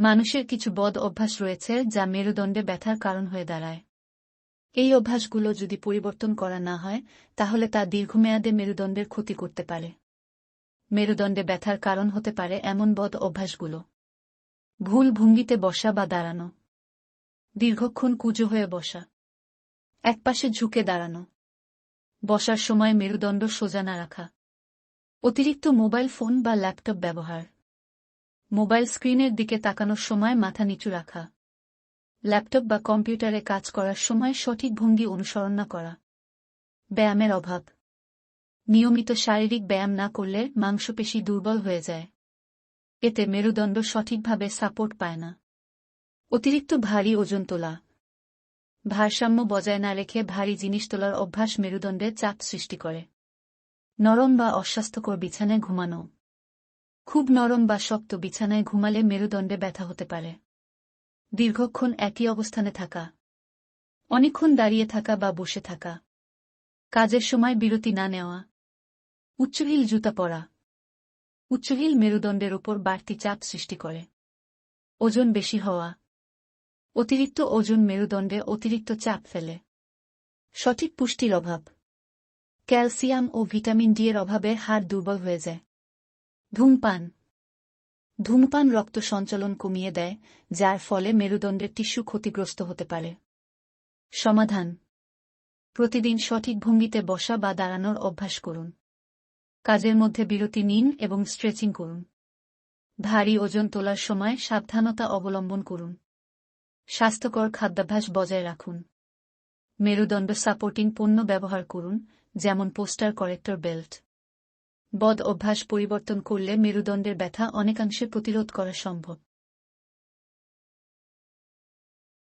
মানুষের কিছু বদ অভ্যাস রয়েছে যা মেরুদণ্ডে ব্যথার কারণ হয়ে দাঁড়ায়। এই অভ্যাসগুলো যদি পরিবর্তন করা না হয়, তাহলে তা দীর্ঘমেয়াদে মেরুদণ্ডের ক্ষতি করতে পারে। মেরুদণ্ডে ব্যথার কারণ হতে পারে এমন বদ অভ্যাসগুলো। ভুল ভঙ্গিতে বসা বা দাঁড়ানো। দীর্ঘক্ষণ কুজো হয়ে বসা। একপাশে ঝুঁকে দাঁড়ানো। বসার সময় মেরুদণ্ড সোজা না রাখা। অতিরিক্ত মোবাইল ফোন বা ল্যাপটপ ব্যবহার। মোবাইল স্ক্রিনের দিকে তাকানোর সময় মাথা নিচু রাখা। ল্যাপটপ বা কম্পিউটারে কাজ করার সময় সঠিক ভঙ্গি অনুসরণ না করা। ব্যায়ামের অভাব। নিয়মিত শারীরিক ব্যায়াম না করলে মাংসপেশি দুর্বল হয়ে যায়। এতে মেরুদণ্ড সঠিকভাবে সাপোর্ট পায় না। অতিরিক্ত ভারী ওজন তোলা। ভারসাম্য বজায় না রেখে ভারী জিনিস তোলার অভ্যাস মেরুদণ্ডে চাপ সৃষ্টি করে। নরম বা অস্বাস্থ্যকর বিছানায় ঘুমানো। খুব নরম বা শক্ত বিছানায় ঘুমালে মেরুদণ্ডে ব্যথা হতে পারে। দীর্ঘক্ষণ একই অবস্থানে থাকা। অনেকক্ষণ দাঁড়িয়ে থাকা বা বসে থাকা। কাজের সময় বিরতি না নেওয়া। উচ্চহিল জুতা পরা। উচ্চহিল মেরুদণ্ডের উপর বাড়তি চাপ সৃষ্টি করে। ওজন বেশি হওয়া। অতিরিক্ত ওজন মেরুদণ্ডে অতিরিক্ত চাপ ফেলে। সঠিক পুষ্টির অভাব। ক্যালসিয়াম ও ভিটামিন ডি এর অভাবে হাড় দুর্বল হয়ে যায়। ধূমপান। ধূমপান রক্ত সঞ্চালন কমিয়ে দেয়, যার ফলে মেরুদণ্ডের টিস্যু ক্ষতিগ্রস্ত হতে পারে। সমাধান। প্রতিদিন সঠিক ভঙ্গিতে বসা বা দাঁড়ানোর অভ্যাস করুন। কাজের মধ্যে বিরতি নিন এবং স্ট্রেচিং করুন। ভারী ওজন তোলার সময় সাবধানতা অবলম্বন করুন। স্বাস্থ্যকর খাদ্যাভ্যাস বজায় রাখুন। মেরুদণ্ড সাপোর্টিং পণ্য ব্যবহার করুন, যেমন পোস্টার, করেক্টর, বেল্ট। বদ অভ্যাস পরিবর্তন করলে মেরুদণ্ডের ব্যথা অনেকাংশে প্রতিরোধ করা সম্ভব।